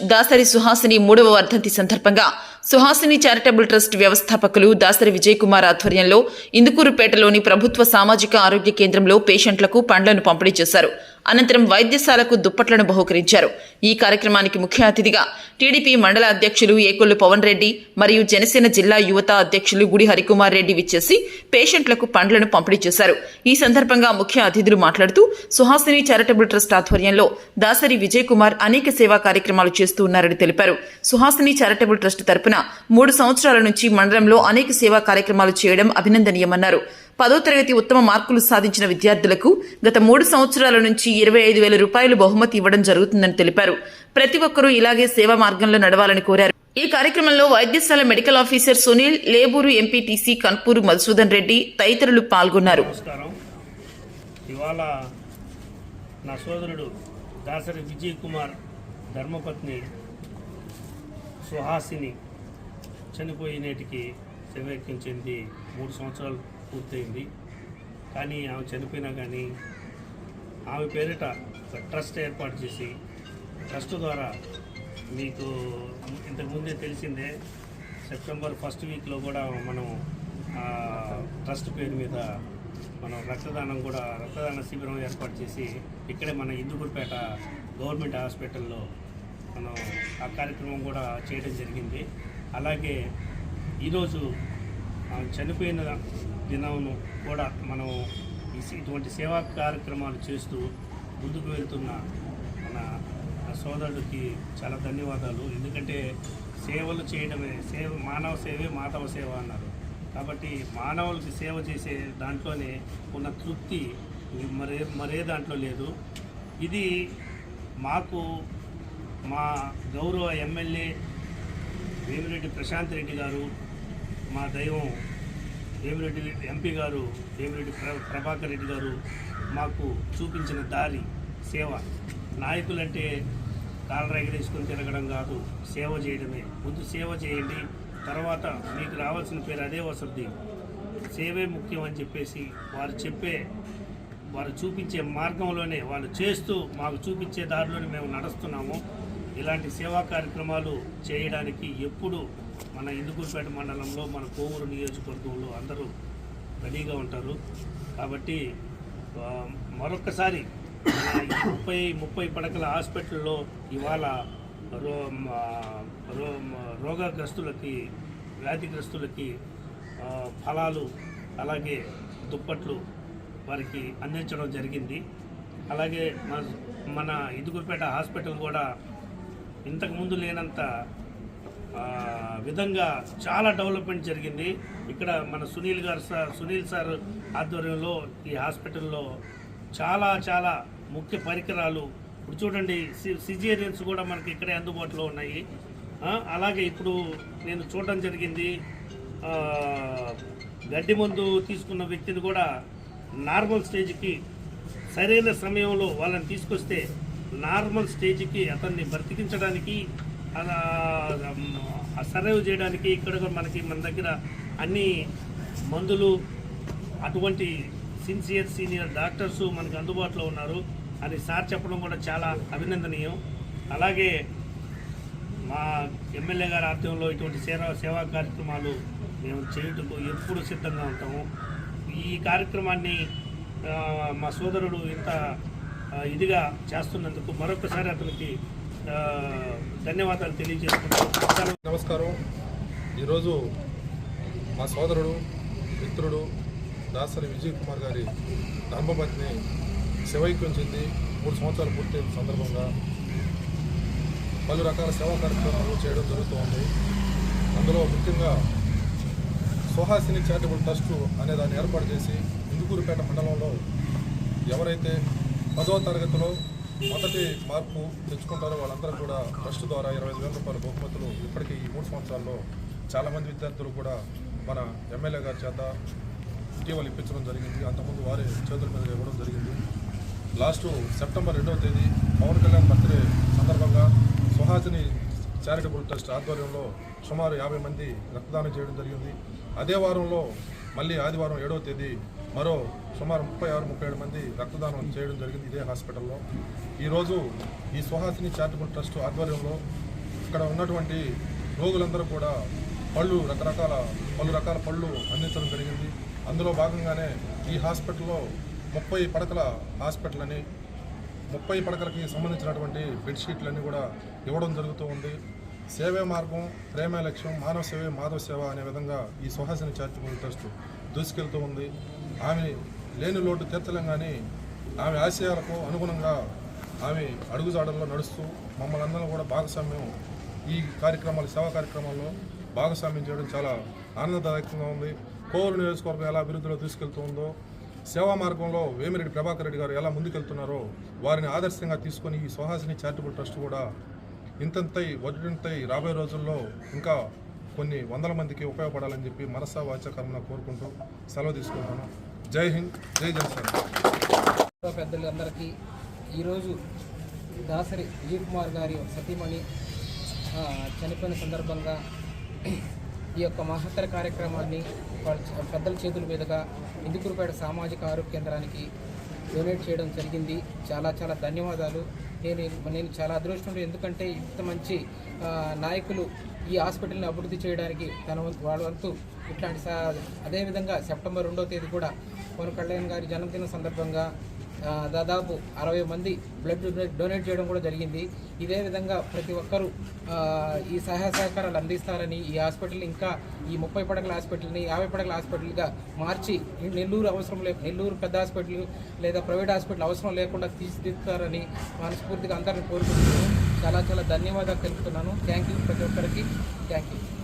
దాసరి సుహాసిని మూడవ వర్ధంతి సందర్భంగా సుహాసిని చారిటబుల్ ట్రస్ట్ వ్యవస్థాపకులు దాసరి విజయ్ కుమార్ ఆధ్వర్యంలో ఇందుకూరుపేటలోని ప్రభుత్వ సామాజిక ఆరోగ్య కేంద్రంలో పేషెంట్లకు పండ్లను పంపిణీ చేశారు. అనంతరం వైద్యశాలకు దుప్పట్లను బహుకరించారు. ఈ కార్యక్రమానికి ముఖ్య అతిథిగా టీడీపీ మండల అధ్యక్షులు ఏకొల్లు పవన్ రెడ్డి మరియు జనసేన జిల్లా యువత అధ్యక్షులు గుడి హరికుమార్ రెడ్డి విచ్చేసి పేషెంట్లకు పండ్లను పంపిణీ చేశారు. ఈ సందర్భంగా ముఖ్య అతిథులు మాట్లాడుతూ సుహాసిని చారిటబుల్ ట్రస్ట్ ఆధ్వర్యంలో దాసరి విజయ్ కుమార్ అనేక సేవా కార్యక్రమాలు చేస్తూ ఉన్నారని తెలిపారు. సుహాసిని చారిటబుల్ ట్రస్ట్ తరపున మూడు సంవత్సరాల నుంచి మండలంలో అనేక సేవా కార్యక్రమాలు చేయడం అభినందనీయమన్నారు. పదో తరగతి ఉత్తమ మార్కులు సాధించిన విద్యార్థులకు గత మూడు సంవత్సరాల నుంచి ఇరవై ఐదు వేల రూపాయలు బహుమతి ఇవ్వడం జరుగుతుందని తెలిపారు. ప్రతి ఒక్కరూ ఇలాగే సేవా మార్గంలో నడవాలని కోరారు. ఈ కార్యక్రమంలో వైద్యశాల medical officer Sunil Leburu MPTC Kanpuru Madhusudan Reddy తదితరులు పాల్గొన్నారు. ఇవాళ నా సోదరుడు దాసరి విజయ్ కుమార్ ధర్మపత్ని సుహాసిని చనిపోయి నేటికి చెంది మూడు సంవత్సరాలు పూర్తయింది. కానీ ఆమె చనిపోయినా కానీ ఆమె పేరిట ట్రస్ట్ ఏర్పాటు చేసి ట్రస్ట్ ద్వారా మీకు ఇంతకుముందే తెలిసిందే సెప్టెంబర్ ఫస్ట్ వీక్లో కూడా మనం ట్రస్ట్ పేరు మీద మనం రక్తదానం కూడా రక్తదాన శిబిరం ఏర్పాటు చేసి ఇక్కడే మన ఇందుకూరుపేట గవర్నమెంట్ హాస్పిటల్లో మనం ఆ కార్యక్రమం కూడా చేయడం జరిగింది. అలాగే ఈరోజు చనిపోయిన దినమును కూడా మనం ఇటువంటి సేవా కార్యక్రమాలు చేస్తూ ముందుకు వెళ్తున్న మన సోదరుడికి చాలా ధన్యవాదాలు. ఎందుకంటే సేవలు చేయడమే సేవ మానవ సేవే మాధవ సేవ అన్నారు. కాబట్టి మానవులకి సేవ చేసే దాంట్లోనే ఉన్న తృప్తి మరే మరే దాంట్లో లేదు. ఇది మాకు మా గౌరవ ఎమ్మెల్యే వేమిరెడ్డి ప్రశాంత్ రెడ్డి గారు మా దైవం వేమిరెడ్డి ఎంపీ గారు వేమిరెడ్డి ప్ర ప్రభాకర్ రెడ్డి గారు మాకు చూపించిన దారి సేవ. నాయకులంటే కాళ్ళ ఎగరేసుకొని తిరగడం కాదు సేవ చేయడమే. ముందు సేవ చేయండి తర్వాత మీకు రావాల్సిన పేరు అదే వస్తుంది సేవే ముఖ్యం అని చెప్పేసి వారు చెప్పే వారు చూపించే మార్గంలోనే వాళ్ళు చేస్తూ మాకు చూపించే దారిలోనే మేము నడుస్తున్నాము. ఇలాంటి సేవా కార్యక్రమాలు చేయడానికి ఎప్పుడు మన ఇందుకూరుపేట మండలంలో మన కోవూరు నియోజకవర్గంలో అందరూ రెడీగా ఉంటారు. కాబట్టి మరొకసారి మరొక్కసారి ముప్పై ముప్పై పడకల హాస్పిటల్లో ఇవాళ రో రో రోగగ్రస్తులకి వ్యాధిగ్రస్తులకి ఫలాలు అలాగే దుప్పట్లు వారికి అందించడం జరిగింది. అలాగే మన మన ఇదుగురుపేట హాస్పిటల్ కూడా ఇంతకుముందు లేనంత విధంగా చాలా డెవలప్మెంట్ జరిగింది. ఇక్కడ మన సునీల్ గారు సార్ సునీల్ సార్ ఆధ్వర్యంలో ఈ హాస్పిటల్లో చాలా చాలా ముఖ్య పరికరాలు. ఇప్పుడు చూడండి సి- సిజేరియన్స్ కూడా మనకి ఇక్కడే అందుబాటులో ఉన్నాయి. అలాగే ఇప్పుడు నేను చూడడం జరిగింది గడ్డి మందు తీసుకున్న వ్యక్తిని కూడా నార్మల్ స్టేజ్కి సరైన సమయంలో వాళ్ళని తీసుకొస్తే నార్మల్ స్టేజ్కి అతన్ని బ్రతికించడానికి అలా సర్వైవ్ చేయడానికి ఇక్కడ మనకి మన దగ్గర అన్ని మందులు అటువంటి సిన్సియర్ సీనియర్ డాక్టర్స్ మనకు అందుబాటులో ఉన్నారు. అని సార్ చెప్పడం కూడా చాలా అభినందనీయం. అలాగే మా ఎమ్మెల్యే గారి ఆధ్వర్యంలో ఇటువంటి సేవా సేవా కార్యక్రమాలు మేము చేయుటకు ఎప్పుడు సిద్ధంగా ఉంటాము. ఈ కార్యక్రమాన్ని మా సోదరుడు ఇంత ఇదిగా చేస్తున్నందుకు మరొకసారి అతనికి ధన్యవాదాలు తెలియజేస్తున్నాను నమస్కారం. ఈరోజు మా సోదరుడు మిత్రుడు దాసరి విజయ్ కుమార్ గారి ధర్మపత్ని శివైక్యం చెంది మూడు సంవత్సరాలు పూర్తయిన సందర్భంగా పలు రకాల సేవా కార్యక్రమాలు చేయడం జరుగుతోంది. అందులో ముఖ్యంగా సుహాసిని చారిటబుల్ ట్రస్ట్ అనే దాన్ని ఏర్పాటు చేసి ఇందుకూరుపేట మండలంలో ఎవరైతే పదవ తరగతిలో మొదటి మార్పు తెచ్చుకుంటారో వాళ్ళందరూ కూడా ట్రస్ట్ ద్వారా ఇరవై ఐదు వేల రూపాయల బహుమతులు ఇప్పటికీ ఈ మూడు సంవత్సరాల్లో చాలామంది విద్యార్థులు కూడా మన ఎమ్మెల్యే గారి చేత ఇటీవల ఇప్పించడం జరిగింది. అంతకుముందు వారి చేతుల మీద ఇవ్వడం జరిగింది. లాస్ట్ సెప్టెంబర్ రెండవ తేదీ పవన్ కళ్యాణ్ బర్త్డే సందర్భంగా సుహాసిని చారిటబుల్ ట్రస్ట్ ఆధ్వర్యంలో సుమారు యాభై మంది రక్తదానం చేయడం జరిగింది. అదే వారంలో మళ్ళీ ఆదివారం ఏడవ తేదీ మరో సుమారు ముప్పై ఆరు ముప్పై ఏడు మంది రక్తదానం చేయడం జరిగింది ఇదే హాస్పిటల్లో. ఈరోజు ఈ సుహాసిని చారిటబుల్ ట్రస్ట్ ఆధ్వర్యంలో ఇక్కడ ఉన్నటువంటి రోగులందరూ కూడా పళ్ళు రకరకాల పలు రకాల పళ్ళు అందించడం జరిగింది. అందులో భాగంగానే ఈ హాస్పిటల్లో ముప్పై పడకల హాస్పిటల్ అని ముప్పై పడకలకి సంబంధించినటువంటి బెడ్షీట్లన్నీ కూడా ఇవ్వడం జరుగుతూ ఉంది. సేవే మార్గం ప్రేమే లక్ష్యం మానవ సేవే మాధవ సేవ అనే విధంగా ఈ సుహాసిని చారిటబుల్ ట్రస్ట్ దూసుకెళ్తూ ఉంది. ఆమె లేని లోటు తీర్చలేం కానీ ఆమె ఆశయాలకు అనుగుణంగా ఆమె అడుగుజాడల్లో నడుస్తూ మమ్మల్ని అందరం కూడా భాగస్వామ్యం ఈ కార్యక్రమాలు సేవా కార్యక్రమాల్లో భాగస్వామ్యం చేయడం చాలా ఆనందదాయకంగా ఉంది. కోవూరు నియోజకవర్గం ఎలా అభివృద్ధిలో తీసుకెళ్తుందో సేవా మార్గంలో వేమిరెడ్డి ప్రభాకర్ రెడ్డి గారు ఎలా ముందుకెళ్తున్నారో వారిని ఆదర్శంగా తీసుకొని ఈ సుహాసిని చారిటబుల్ ట్రస్ట్ కూడా ఇంతంతై వడ్డింతై రాబోయే రోజుల్లో ఇంకా కొన్ని వందల మందికి ఉపయోగపడాలని చెప్పి మనసా వాచకరణ కోరుకుంటూ సెలవు తీసుకుంటాను జై హింద్ జై జనసేన. పెద్దలందరికీ ఈరోజు దాసరి విజయ్ కుమార్ గారి సతీమణి చనిపోయిన సందర్భంగా ఈ యొక్క మహత్తర కార్యక్రమాన్ని పెద్దల చేతుల మీదుగా ఇందుకూరుపేట సామాజిక ఆరోగ్య కేంద్రానికి డొనేట్ చేయడం జరిగింది. చాలా చాలా ధన్యవాదాలు. నేను నేను చాలా అదృష్టం ఎందుకంటే ఇంత మంచి నాయకులు ఈ హాస్పిటల్ని అభివృద్ధి చేయడానికి తన వంతు వాళ్ళ వంతు ఇట్లాంటి సా అదేవిధంగా సెప్టెంబర్ రెండో తేదీ కూడా పవన్ కళ్యాణ్ గారి జన్మదిన సందర్భంగా దాదాపు అరవై మంది బ్లడ్ డొనేట్ చేయడం కూడా జరిగింది. ఇదే విధంగా ప్రతి ఒక్కరూ ఈ సహాయ సహకారాలు అందిస్తారని ఈ హాస్పిటల్ ఇంకా ఈ ముప్పై పడకల హాస్పిటల్ని యాభై పడకల హాస్పిటల్గా మార్చి నెల్లూరు అవసరం లే నెల్లూరు పెద్ద హాస్పిటల్ లేదా ప్రైవేట్ హాస్పిటల్ అవసరం లేకుండా తీర్చిదిద్దుతారని మనస్ఫూర్తిగా అందరిని కోరుకుంటున్నాను. చాలా చాలా ధన్యవాదాలు తెలుపుతున్నాను. థ్యాంక్ యూ ప్రతి ఒక్కరికి. Thank you